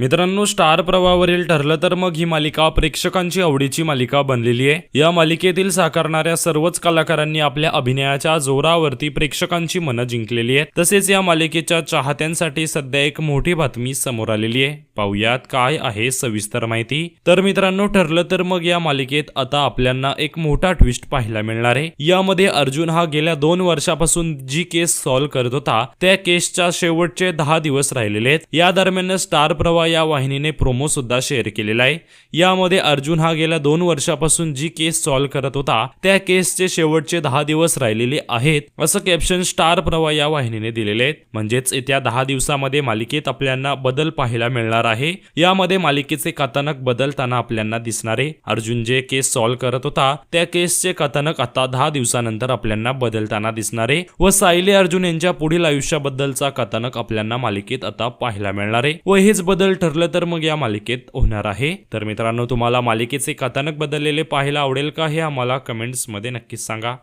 मित्रांनो स्टार प्रवाहावरील ठरलं तर मग ही मालिका प्रेक्षकांची आवडीची मालिका बनलेली आहे. या मालिकेतील साकारणाऱ्या सर्वच कलाकारांनी आपल्या अभिनयाच्या जोरावरती प्रेक्षकांची मनं जिंकलेली आहेत. तसेच या मालिकेच्या चाहत्यांसाठी सध्या एक मोठी बातमी समोर आलेली आहे. पाहुयात काय आहे सविस्तर माहिती. तर मित्रांनो ठरलं तर मग या मालिकेत आता आपल्याला एक मोठा ट्विस्ट पाहायला मिळणार आहे. यामध्ये अर्जुन हा गेल्या दोन वर्षापासून जी केस सॉल्व्ह करत होता त्या केसच्या शेवटचे दहा दिवस राहिलेले आहेत. या दरम्यान स्टार प्रवाह या वाहिनीने प्रोमो सुद्धा शेअर केलेला आहे. यामध्ये अर्जुन हा गेल्या दोन वर्षापासून जी केस सॉल्व्ह करत होता त्या केसचे शेवटचे दहा दिवस राहिलेले आहेत असं कॅप्शन स्टार प्रवाह या वाहिनीने दिलेले आहेत. म्हणजेच येत्या दहा दिवसामध्ये मालिकेत आपल्याला बदल पाहायला मिळणार आहे. यामध्ये मालिकेचे कथानक बदलताना आपल्याला दिसणारे अर्जुन जे केस सॉल्व्ह करत होता त्या केसचे कथानक आता दहा दिवसानंतर आपल्याला बदलताना दिसणारे व सायली अर्जुन यांच्या पुढील आयुष्याबद्दलचा कथानक आपल्याला मालिकेत आता पाहायला मिळणार आहे. व हेच बदल ठरलं तर मग या मालिकेत होणार आहे. तर मित्रांनो तुम्हाला मालिकेचे कथानक बदललेले पाहायला आवडेल का हे आम्हाला कमेंट्समध्ये नक्कीच सांगा.